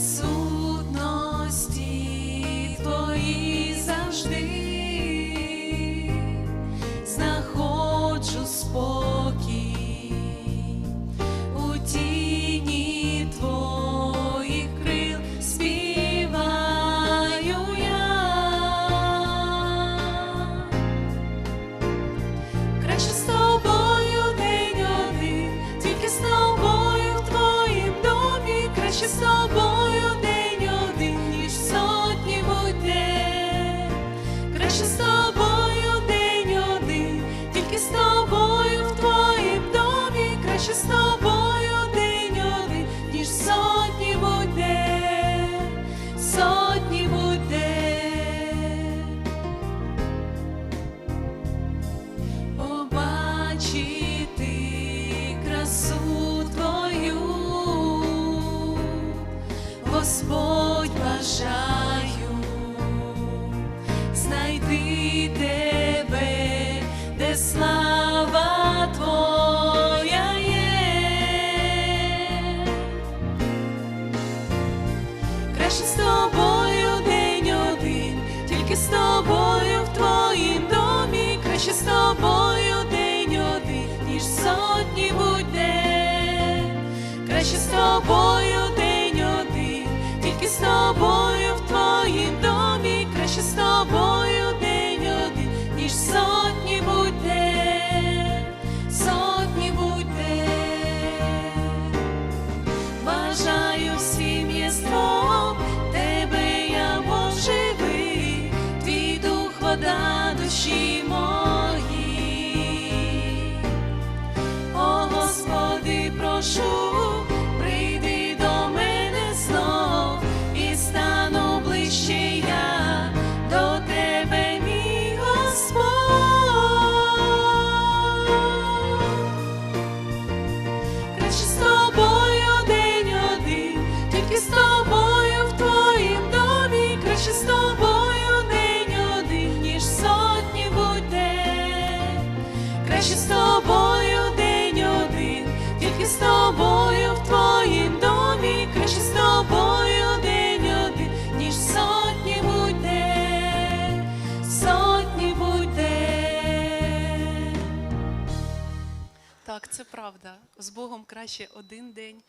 присутності твої завжди знаходжу спокій у тіні твоїх крил співаю я краще з тобою день один, тільки з тобою. Just so boy. Господь бажаю. Знайти тебе, де слава твоя є, краще з тобою день один, тільки з тобою в твоїм домі, краще з тобою день один, ніж сотні будь де краще з тобою. righteousness. Так, це правда. З Богом краще один день,